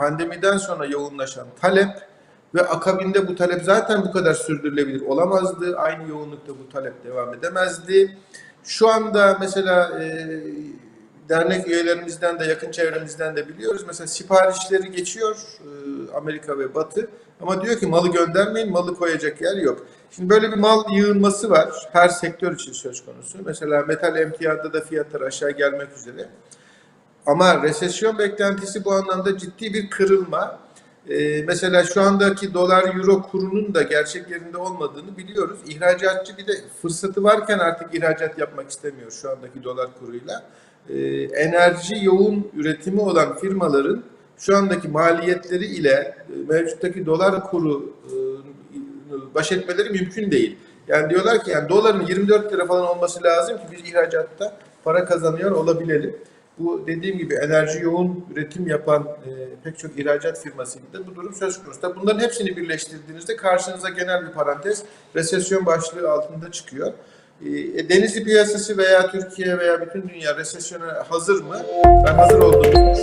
pandemiden sonra yoğunlaşan talep ve akabinde bu talep zaten bu kadar sürdürülebilir olamazdı. Aynı yoğunlukta bu talep devam edemezdi. Şu anda mesela e, dernek üyelerimizden de yakın çevremizden de biliyoruz. Mesela siparişleri geçiyor e, Amerika ve Batı ama diyor ki malı göndermeyin, malı koyacak yer yok. Şimdi böyle bir mal yığılması var her sektör için söz konusu. Mesela metal emtiyada da fiyatlar aşağı gelmek üzere. Ama resesyon beklentisi bu anlamda ciddi bir kırılma. Ee, mesela şu andaki dolar euro kurunun da gerçek yerinde olmadığını biliyoruz. İhracatçı bir de fırsatı varken artık ihracat yapmak istemiyor şu andaki dolar kuruyla. Ee, enerji yoğun üretimi olan firmaların şu andaki maliyetleri ile e, mevcuttaki dolar kuru e, baş etmeleri mümkün değil. Yani diyorlar ki yani doların 24 lira falan olması lazım ki biz ihracatta para kazanıyor olabilelim. Bu dediğim gibi enerji yoğun üretim yapan e, pek çok ihracat firmasıydı. Bu durum söz konusu. Tabii Bunların hepsini birleştirdiğinizde karşınıza genel bir parantez resesyon başlığı altında çıkıyor. E, Denizli piyasası veya Türkiye veya bütün dünya resesyona hazır mı? Ben hazır olduğunu.